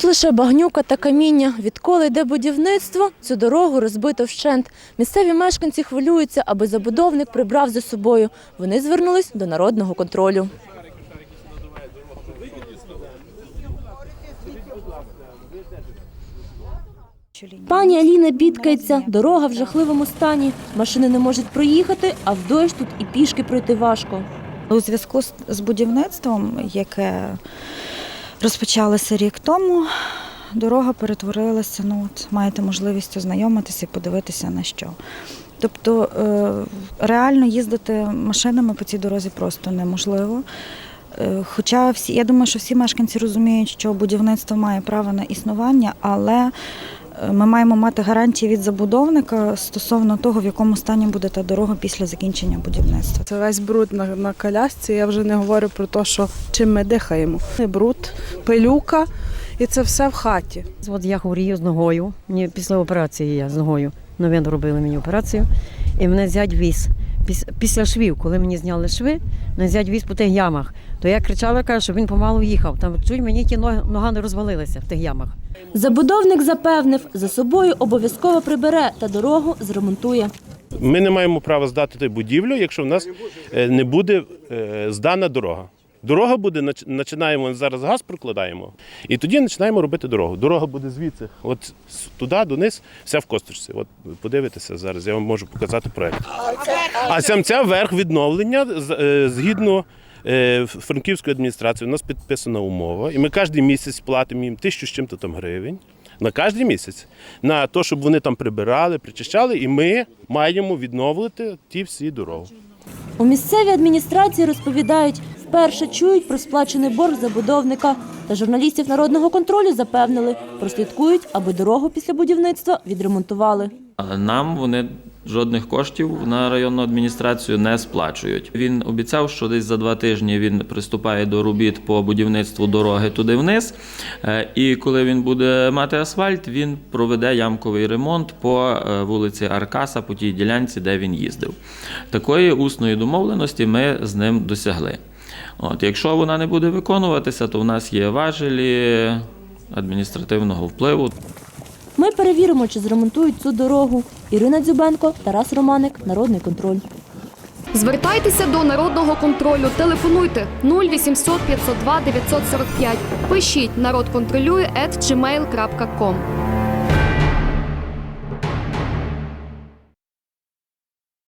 Тут лише багнюка та каміння. Відколи йде будівництво, цю дорогу розбито вщент. Місцеві мешканці хвилюються, аби забудовник прибрав за собою. Вони звернулись до народного контролю. Пані Аліна бідкається, дорога в жахливому стані. Машини не можуть проїхати, а в дощ тут і пішки пройти важко. У зв'язку з- будівництвом, яке розпочалося рік тому, дорога перетворилася. Ну, от маєте можливість ознайомитися і подивитися на що. Тобто е, реально їздити машинами по цій дорозі просто неможливо. Е, Хоча всі, я думаю, що всі мешканці розуміють, що будівництво має право на існування, але ми маємо мати гарантії від забудовника стосовно того, в якому стані буде та дорога після закінчення будівництва. Це весь бруд на, на колясці. Я вже не говорю про те, що чим ми дихаємо. Бруд, пилюка, і це все в хаті. От я хворію з ногою. Мені після операції я з ногою новин робили мені операцію, і мене зять віз. Піс- Після швів, коли мені зняли шви, мене зять віз по тих ямах. То я кричала, кажу, щоб він помалу їхав. Там чуть мені ті ноги, нога не розвалилася в тих ямах. Забудовник запевнив, за собою обов'язково прибере та дорогу зремонтує. Ми не маємо права здати будівлю, якщо в нас е, не буде е, здана дорога. Дорога буде, починаємо зараз газ прокладаємо, і тоді починаємо робити дорогу. Дорога буде звідси, от туди, дониз, вся в косточці. От подивитися зараз, я вам можу показати проект. А сам ця верх відновлення е, згідно е, Франківської адміністрації, у нас підписана умова, і ми кожен місяць платимо їм тисячу з чим-то там гривень. На кожен місяць на те, щоб вони там прибирали, причищали, і ми маємо відновити ті всі дороги. У місцевій адміністрації розповідають, вперше чують про сплачений борг забудовника. Та журналістів народного контролю запевнили, прослідкують, аби дорогу після будівництва відремонтували. Нам вони жодних коштів на районну адміністрацію не сплачують. Він обіцяв, що десь за два тижні він приступає до робіт по будівництву дороги туди вниз. Е, І коли він буде мати асфальт, він проведе ямковий ремонт по е, вулиці Аркаса, по тій ділянці, де він їздив. Такої усної домовленості ми з ним досягли. От, якщо вона не буде виконуватися, то в нас є важелі адміністративного впливу. Ми перевіримо, чи зремонтують цю дорогу. Ірина Дзюбенко, Тарас Романик, Народний контроль. Звертайтеся до народного контролю. Телефонуйте 0800 502 945. Пишіть народ контролює at gmail.com.